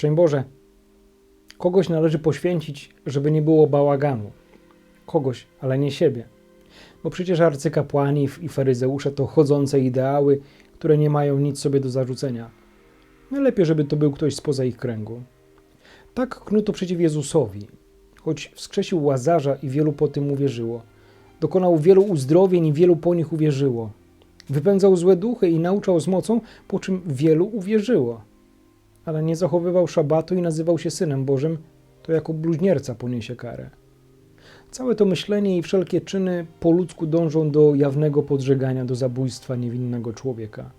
Szczęść Boże, kogoś należy poświęcić, żeby nie było bałaganu. Kogoś, ale nie siebie. Bo przecież arcykapłani i faryzeusze to chodzące ideały, które nie mają nic sobie do zarzucenia. Najlepiej, żeby to był ktoś spoza ich kręgu. Tak knuto przeciw Jezusowi, choć wskrzesił Łazarza i wielu po tym uwierzyło. Dokonał wielu uzdrowień i wielu po nich uwierzyło. Wypędzał złe duchy i nauczał z mocą, po czym wielu uwierzyło. Ale nie zachowywał szabatu i nazywał się Synem Bożym, to jako bluźnierca poniesie karę. Całe to myślenie i wszelkie czyny po ludzku dążą do jawnego podżegania do zabójstwa niewinnego człowieka.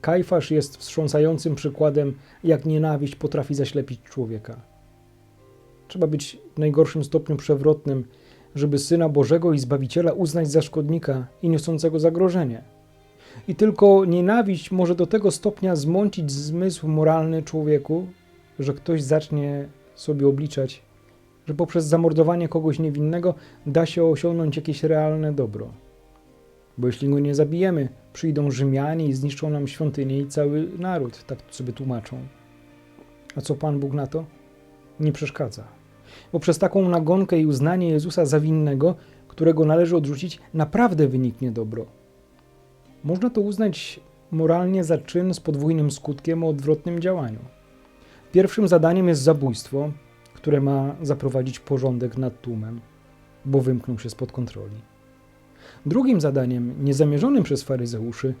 Kajfasz jest wstrząsającym przykładem, jak nienawiść potrafi zaślepić człowieka. Trzeba być w najgorszym stopniu przewrotnym, żeby Syna Bożego i Zbawiciela uznać za szkodnika i niosącego zagrożenie. I tylko nienawiść może do tego stopnia zmącić zmysł moralny człowieku, że ktoś zacznie sobie obliczać, że poprzez zamordowanie kogoś niewinnego da się osiągnąć jakieś realne dobro. Bo jeśli go nie zabijemy, przyjdą Rzymianie i zniszczą nam świątynię i cały naród, tak sobie tłumaczą. A co Pan Bóg na to? Nie przeszkadza. Bo przez taką nagonkę i uznanie Jezusa za winnego, którego należy odrzucić, naprawdę wyniknie dobro. Można to uznać moralnie za czyn z podwójnym skutkiem o odwrotnym działaniu. Pierwszym zadaniem jest zabójstwo, które ma zaprowadzić porządek nad tłumem, bo wymknął się spod kontroli. Drugim zadaniem, niezamierzonym przez faryzeuszy,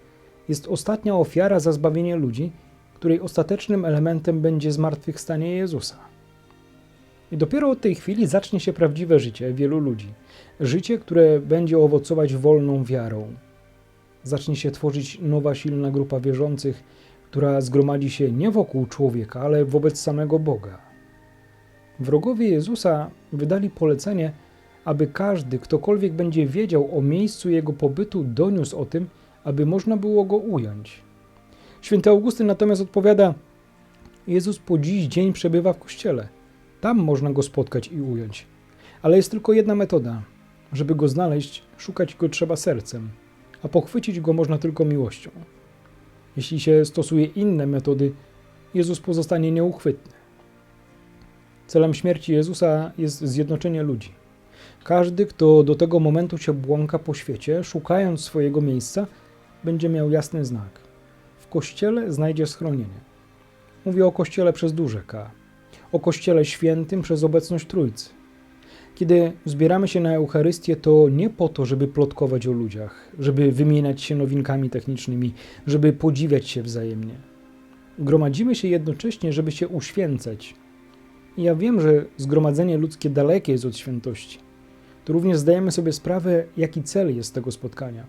jest ostatnia ofiara za zbawienie ludzi, której ostatecznym elementem będzie zmartwychwstanie Jezusa. I dopiero od tej chwili zacznie się prawdziwe życie wielu ludzi. Życie, które będzie owocować wolną wiarą. Zacznie się tworzyć nowa, silna grupa wierzących, która zgromadzi się nie wokół człowieka, ale wobec samego Boga. Wrogowie Jezusa wydali polecenie, aby każdy, ktokolwiek będzie wiedział o miejscu jego pobytu, doniósł o tym, aby można było go ująć. Święty Augustyn natomiast odpowiada: Jezus po dziś dzień przebywa w kościele. Tam można go spotkać i ująć. Ale jest tylko jedna metoda. Żeby go znaleźć, szukać go trzeba sercem, a pochwycić go można tylko miłością. Jeśli się stosuje inne metody, Jezus pozostanie nieuchwytny. Celem śmierci Jezusa jest zjednoczenie ludzi. Każdy, kto do tego momentu się błąka po świecie, szukając swojego miejsca, będzie miał jasny znak. W kościele znajdzie schronienie. Mówię o kościele przez duże K, o kościele świętym przez obecność Trójcy. Kiedy zbieramy się na Eucharystię, to nie po to, żeby plotkować o ludziach, żeby wymieniać się nowinkami technicznymi, żeby podziwiać się wzajemnie. Gromadzimy się jednocześnie, żeby się uświęcać. I ja wiem, że zgromadzenie ludzkie dalekie jest od świętości. To również zdajemy sobie sprawę, jaki cel jest tego spotkania.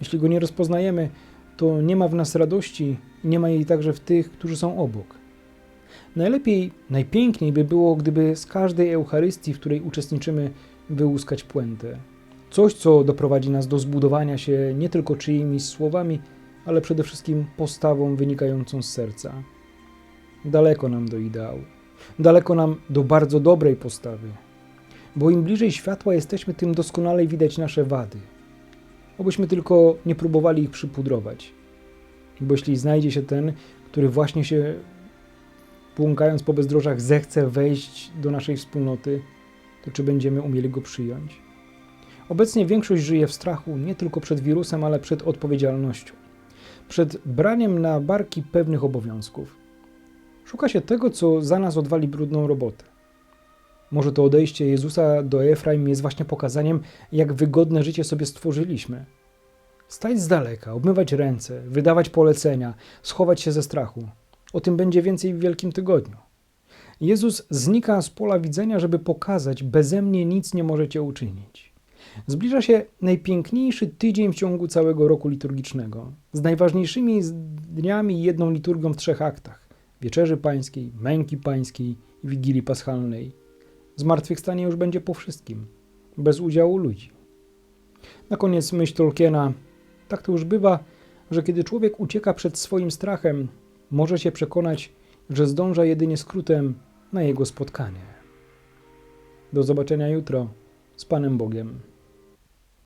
Jeśli go nie rozpoznajemy, to nie ma w nas radości i nie ma jej także w tych, którzy są obok. Najlepiej, najpiękniej by było, gdyby z każdej Eucharystii, w której uczestniczymy, wyłuskać puentę. Coś, co doprowadzi nas do zbudowania się nie tylko czyimiś słowami, ale przede wszystkim postawą wynikającą z serca. Daleko nam do ideału, daleko nam do bardzo dobrej postawy, bo im bliżej światła jesteśmy, tym doskonalej widać nasze wady. Obyśmy tylko nie próbowali ich przypudrować. Bo jeśli znajdzie się ten, który właśnie się błąkając po bezdrożach, zechce wejść do naszej wspólnoty, to czy będziemy umieli go przyjąć? Obecnie większość żyje w strachu nie tylko przed wirusem, ale przed odpowiedzialnością, przed braniem na barki pewnych obowiązków. Szuka się tego, co za nas odwali brudną robotę. Może to odejście Jezusa do Efraim jest właśnie pokazaniem, jak wygodne życie sobie stworzyliśmy. Stać z daleka, obmywać ręce, wydawać polecenia, schować się ze strachu. O tym będzie więcej w Wielkim Tygodniu. Jezus znika z pola widzenia, żeby pokazać, beze mnie nic nie możecie uczynić. Zbliża się najpiękniejszy tydzień w ciągu całego roku liturgicznego, z najważniejszymi dniami jedną liturgią w trzech aktach: Wieczerzy Pańskiej, Męki Pańskiej i Wigilii Paschalnej. Zmartwychwstanie już będzie po wszystkim, bez udziału ludzi. Na koniec myśl Tolkiena: tak to już bywa, że kiedy człowiek ucieka przed swoim strachem, może się przekonać, że zdąża jedynie skrótem na jego spotkanie. Do zobaczenia jutro z Panem Bogiem.